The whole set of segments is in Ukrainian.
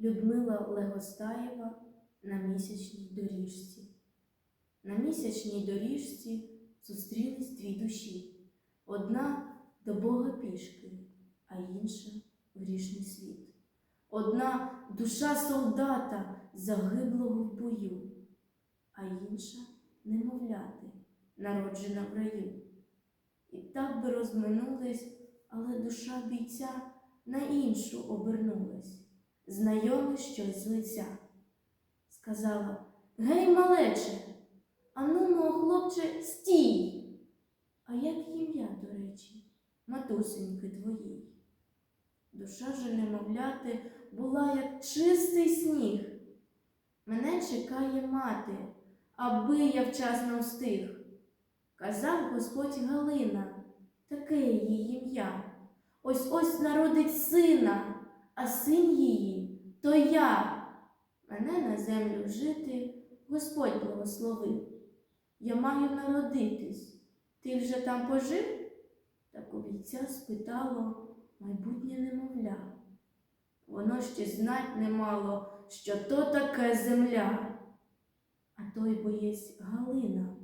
Людмила Легостаєва на місячній доріжці. На місячній доріжці зустрілись дві душі. Одна до Бога пішки, а інша в грішний світ. Одна душа солдата, загиблого в бою, а інша немовляти, народжена в раю. І так би розминулись, але душа бійця на іншу обернулась, знайоме щось з лиця. Сказала Гей, малече, ану, мого хлопче, стій. А як ім'я, до речі, матусеньки твоїй? Душа же немовляти була, як чистий сніг. Мене чекає мати, аби я вчасно встиг. Казав Господь Галина, таке її ім'я. Ось ось народить сина, а син її то я. Мене на землю жити Господь благословив. Я маю народитись. Ти вже там пожив? Так у бійця спитало майбутнє немовля. Воно ще знать не мало, що то таке земля. А той боєць Галина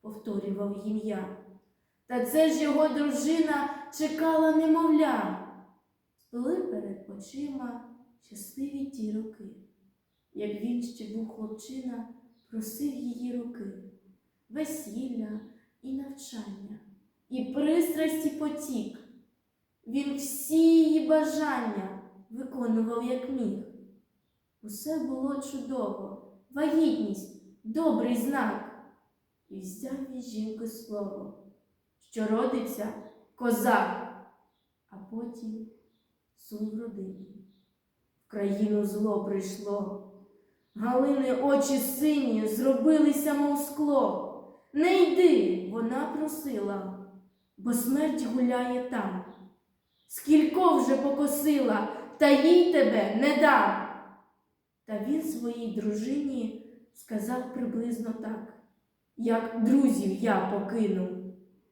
повторював ім'я. Та це ж його дружина чекала немовля. Сплили перед очима щасливі ті роки, як він ще був хлопчина, просив її руки, весілля і навчання, і пристрасті потік. Він всі її бажання виконував, як міг. Усе було чудово, вагітність, добрий знак. І взяв від жінки слово, що родиться козак, а потім сум в родині. В країну зло прийшло. Галини очі сині зробилися, мов скло. Не йди, вона просила, бо смерть гуляє там. Скілько вже покосила, та їй тебе не дам. Та він своїй дружині сказав приблизно так, як друзів я покину,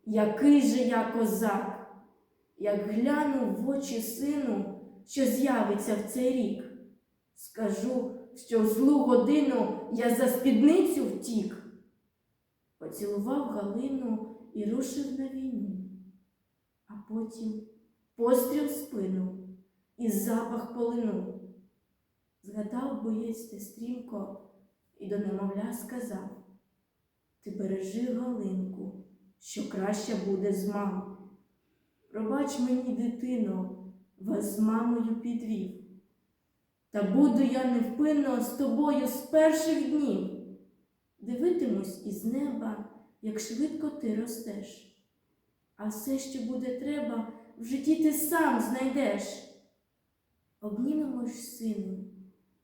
який же я козак, як гляну в очі сину, що з'явиться в цей рік. Скажу, що в злу годину я за спідницю втік. Поцілував Галину і рушив на війну, а потім постріл спину і запах полину. Згадав боєць стрімко і до немовля сказав Ти бережи Галинку, що краще буде з мамою. Пробач мені, дитино, вас з мамою підвів. Та буду я невпинно з тобою з перших днів. Дивитимусь із неба, як швидко ти ростеш. А все, що буде треба, в житті ти сам знайдеш. Обнімемо ж, сину,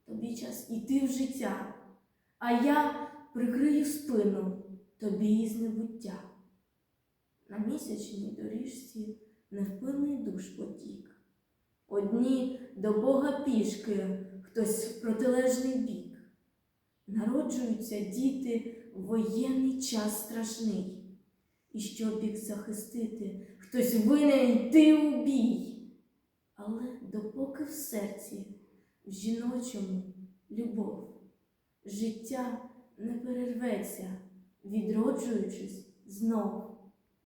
тобі час іти в життя, а я прикрию спину тобі із небуття. На місячній доріжці невпинний душ потік. Одні до Бога пішки, хтось в протилежний бік. Народжуються діти в воєнний час страшний. І щоб їх захистити, хтось винен йти у бій. Але допоки в серці, в жіночому любов, життя не перерветься, відроджуючись знов.